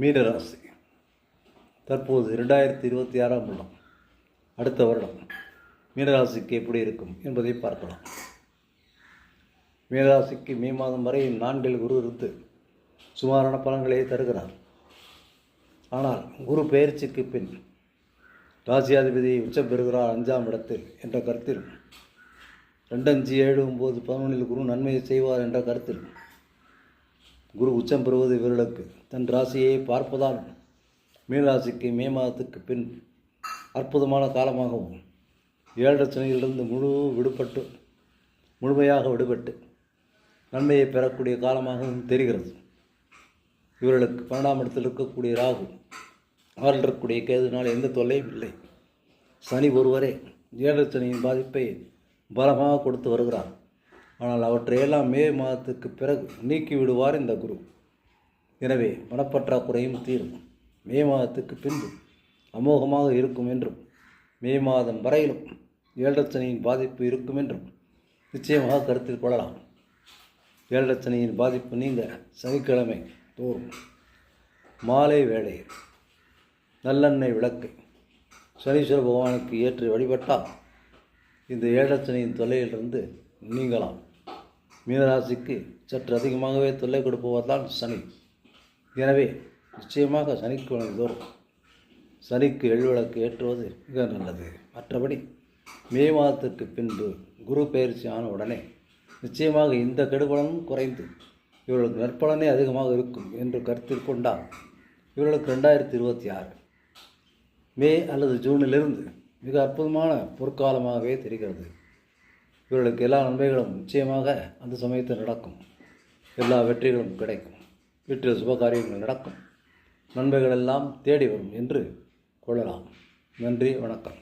மீனராசி. தற்போது இரண்டாயிரத்தி இருபத்தி ஆறாம் வருடம். அடுத்த வருடம் மீனராசிக்கு எப்படி இருக்கும் என்பதை பார்க்கலாம். மீனராசிக்கு மே மாதம் வரை நான்கில் குரு இருந்து சுமாரான பலன்களை தருகிறார். ஆனால் குரு பயிற்சிக்கு பின் ராசியாதிபதி உச்சம் பெறுகிறார் அஞ்சாம் இடத்தில் என்ற கருத்தில். ரெண்டு அஞ்சு ஏழு ஒம்பது பதினொன்றில் குரு நன்மையை செய்வார் என்ற கருத்தில் குரு உச்சம் பெறுவது இவர்களுக்கு தன் ராசியை பார்ப்பதால் மீனராசிக்கு மே மாதத்துக்கு பின் அற்புதமான காலமாகவும் ஏழரை சனியிலிருந்து முழு விடுபட்டு முழுமையாக விடுபட்டு நன்மையை பெறக்கூடிய காலமாகவும் தெரிகிறது. இவர்களுக்கு பன்னெண்டாம் இடத்தில் இருக்கக்கூடிய ராகு அவர்கள் இருக்கக்கூடிய கேதுனால் எந்த தொல்லையும் இல்லை. சனி ஒருவரே ஏழரை சனியின் பாதிப்பை பலமாக கொடுத்து வருகிறார். ஆனால் அவற்றையெல்லாம் மே மாதத்துக்கு பிறகு நீக்கி விடுவார் இந்த குரு. எனவே மனப்பற்றாக்குறையும் தீரும். மே மாதத்துக்கு பின்பு அமோகமாக இருக்கும் என்றும் மே மாதம் வரையிலும் ஏழரச்சனையின் பாதிப்பு இருக்கும் என்றும் நிச்சயமாக கருத்தில் கொள்ளலாம். ஏழரச்சனையின் பாதிப்பு நீங்க சனிக்கிழமை தோறும். மாலை வேளை நல்லெண்ணெய் விளக்கை சனீஸ்வர பகவானுக்கு ஏற்றி வழிபட்டால் இந்த ஏழரச்சனையின் தொலையிலிருந்து தொல்லையிலிருந்து நீங்கலாம். மீனராசிக்கு சற்று அதிகமாகவே தொல்லை கொடுப்பவர்தான் சனி. எனவே நிச்சயமாக சனிக்கிழமை தோறும் சனிக்கு எள்விளக்கு ஏற்றுவது மிக நல்லது. மற்றபடி மே மாதத்திற்கு பின்பு குரு பயிற்சி ஆன உடனே நிச்சயமாக இந்த கெடுபலனும் குறைந்து இவர்களுக்கு நற்பலனே அதிகமாக இருக்கும் என்று கருத்தில் கொண்டால் இவர்களுக்கு ரெண்டாயிரத்தி இருபத்தி ஆறு மே அல்லது ஜூனிலிருந்து மிக அற்புதமான பொற்காலமாகவே தெரிகிறது. இவர்களுக்கு எல்லா நன்மைகளும் நிச்சயமாக அந்த சமயத்தில் நடக்கும். எல்லா வெற்றிகளும் கிடைக்கும். வீட்டில் சுப காரியங்கள் நடக்கும். நன்மைகள் எல்லாம் தேடி வரும் என்று கொள்ளலாம். நன்றி வணக்கம்.